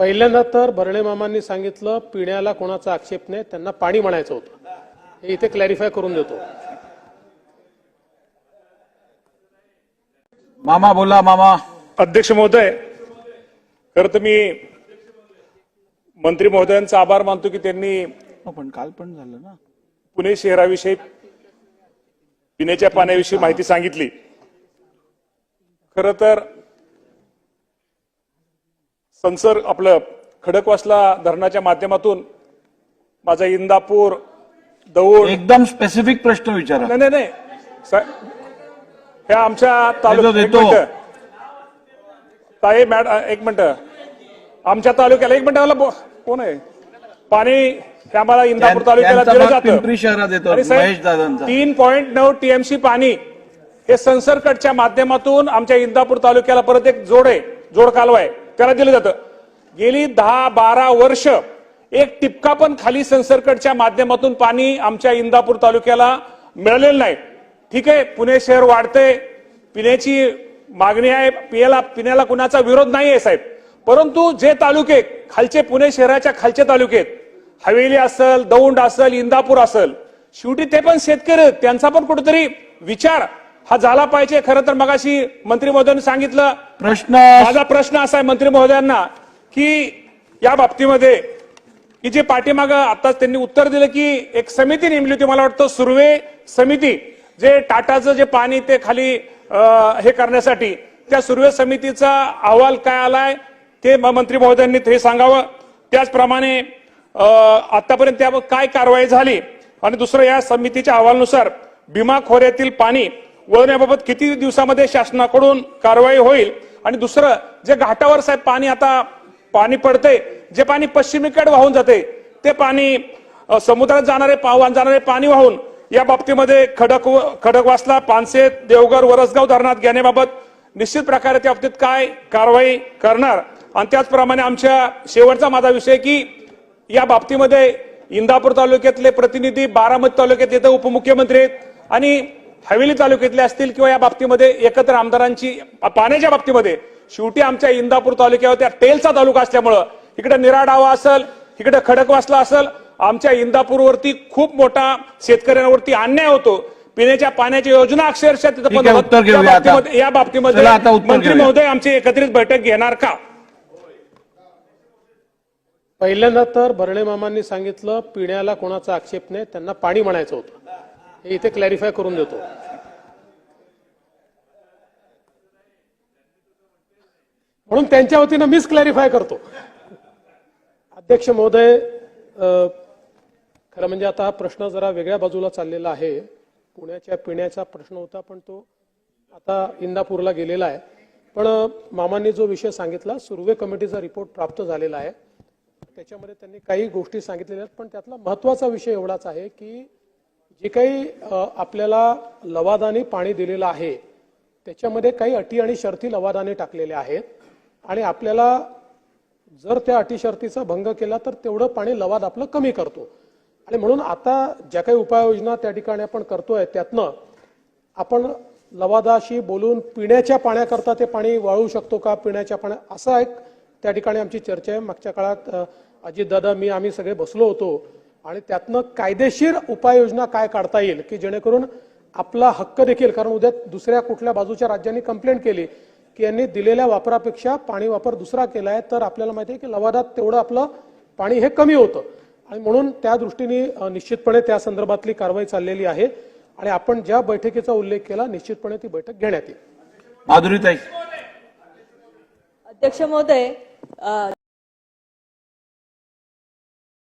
पहिल्यांदा तर भरणे मामांनी सांगितलं पिण्याला कोणाचा आक्षेप नाही त्यांना पाणी म्हणायचं होतं. हे इथे क्लॅरिफाय करून देतो. मामा बोला मामा. अध्यक्ष महोदय खरं तर मी मंत्री महोदयांचा आभार मानतो की त्यांनी हो, पण काल पण झालं ना. पुणे शहराविषयी पिण्याच्या पाण्याविषयी माहिती सांगितली. खर तर संसर आपलं खडकवासला धरणाच्या माध्यमातून माझा इंदापूर दौड. एकदम स्पेसिफिक प्रश्न विचारा. नाही नाही नाही. ह्या आमच्या तालुक्यात एक देतो. मिनिटं. ताई मॅड एक मिनिट. आमच्या तालुक्याला एक मिनिट मला कोण आहे? पाणी आम्हाला इंदापूर तालुक्याला दिलं जातं. तीन पॉईंट नऊ टीएमसी पाणी हे संसरकटच्या माध्यमातून आमच्या इंदापूर तालुक्याला परत एक जोड आहे जोड कालवा आहे. त्याला दिलं जातं. गेली दहा बारा वर्ष एक टिपका पण खाली संसरकटच्या माध्यमातून पाणी आमच्या इंदापूर तालुक्याला मिळालेलं नाही. ठीक आहे पुणे शहर वाढतंय. पिण्याची मागणी आहे पियाला पिण्याला कुणाचा विरोध नाही आहे साहेब. परंतु जे तालुके खालचे पुणे शहराच्या खालचे तालुके आहेत हवेली असेल दौंड असेल इंदापूर असेल शेवटी ते पण शेतकरी त्यांचा पण कुठेतरी विचार हा झाला पाहिजे. खरं तर मगाशी मंत्री महोदयांनी सांगितलं प्रश्न माझा प्रश्न असा आहे मंत्री महोदयांना की या बाबतीमध्ये की जे पाठीमागं आताच त्यांनी उत्तर दिलं की एक समिती नेमली होती मला वाटतं सुर्वे समिती जे टाटाचं जे पाणी ते खाली हे करण्यासाठी त्या सुर्वे समितीचा अहवाल काय आलाय ते मंत्री महोदयांनी हे सांगावं. त्याचप्रमाणे आतापर्यंत त्यावर काय कारवाई झाली आणि दुसरं या समितीच्या अहवालानुसार भीमा खोऱ्यातील पाणी वळवण्याबाबत किती दिवसामध्ये शासनाकडून कारवाई होईल? आणि दुसरं जे घाटावर साहेब पाणी आता पाणी पडते जे पाणी पश्चिमेकडे वाहून जाते ते पाणी समुद्रात जाणारे पावन जाणारे पाणी वाहून या बाबतीमध्ये खडक खडकवासला पानसे देवघर वरसगाव धरणात घेण्याबाबत निश्चित प्रकारे त्या बाबतीत काय कारवाई करणार? आणि त्याचप्रमाणे आमच्या शेवटचा माझा विषय की या बाबतीमध्ये इंदापूर तालुक्यातले प्रतिनिधी बारामती तालुक्यात येथे उपमुख्यमंत्री आहेत. आणि हवेली तालुक्यातले असतील किंवा या बाबतीमध्ये एकत्र आमदारांची पाण्याच्या बाबतीमध्ये शेवटी आमच्या इंदापूर तालुक्यावर त्या टेलचा तालुका असल्यामुळं इकडे निराडावा असेल इकडे खडकवासला असेल आमच्या इंदापूरवरती खूप मोठा शेतकऱ्यांवरती अन्याय होतो पिण्याच्या पाण्याची योजना अक्षरशः तिथं या. बाबतीमध्ये- मंत्री. महोदय आमची एकत्रित बैठक घेणार का पहिल्यांदा तर भरणे मामांनी सांगितलं पिण्याला कोणाचा आक्षेप नाही त्यांना पाणी म्हणायचं होतं हे इथे क्लॅरिफाय करून देतो. म्हणून त्यांच्या वतीनं मीच क्लॅरिफाय करतो. अध्यक्ष महोदय खरं म्हणजे आता हा प्रश्न जरा वेगळ्या बाजूला चाललेला आहे. पुण्याच्या पिण्याचा प्रश्न होता पण तो आता इंदापूरला गेलेला आहे. पण मामांनी जो विषय सांगितला सुर्वे कमिटीचा रिपोर्ट प्राप्त झालेला आहे. त्याच्यामध्ये त्यांनी काही गोष्टी सांगितलेल्या आहेत पण त्यातला महत्त्वाचा विषय एवढाच आहे की जे काही आपल्याला लवादाने पाणी दिलेलं आहे त्याच्यामध्ये काही अटी आणि शर्ती लवादाने टाकलेल्या आहेत आणि आपल्याला जर त्या अटी शर्तीचा भंग केला तर तेवढं पाणी लवाद आपलं कमी करतो. आणि म्हणून आता ज्या काही उपाययोजना त्या ठिकाणी आपण करतोय त्यातनं आपण लवादाशी बोलून पिण्याच्या पाण्याकरता ते पाणी वाळू शकतो का पिण्याच्या पाण्या असा एक त्या ठिकाणी आमची चर्चा आहे. मागच्या काळात अ, अजितदादा मी आम्ही सगळे बसलो होतो. आणि त्यातनं कायदेशीर उपाययोजना काय काढता येईल की जेणेकरून आपला हक्क देखील कारण उद्या दुसऱ्या कुठल्या बाजूच्या राज्यांनी कंप्लेंट केली की यांनी दिलेल्या वापरापेक्षा पाणी वापर दुसरा केलाय तर आपल्याला माहिती आहे की लवादात तेवढं आपलं पाणी हे कमी होतं. आणि म्हणून त्या दृष्टीने निश्चितपणे त्या संदर्भातली कारवाई चाललेली आहे. आणि आपण ज्या बैठकीचा उल्लेख केला निश्चितपणे ती बैठक घेण्यात येईल. अध्यक्ष महोदय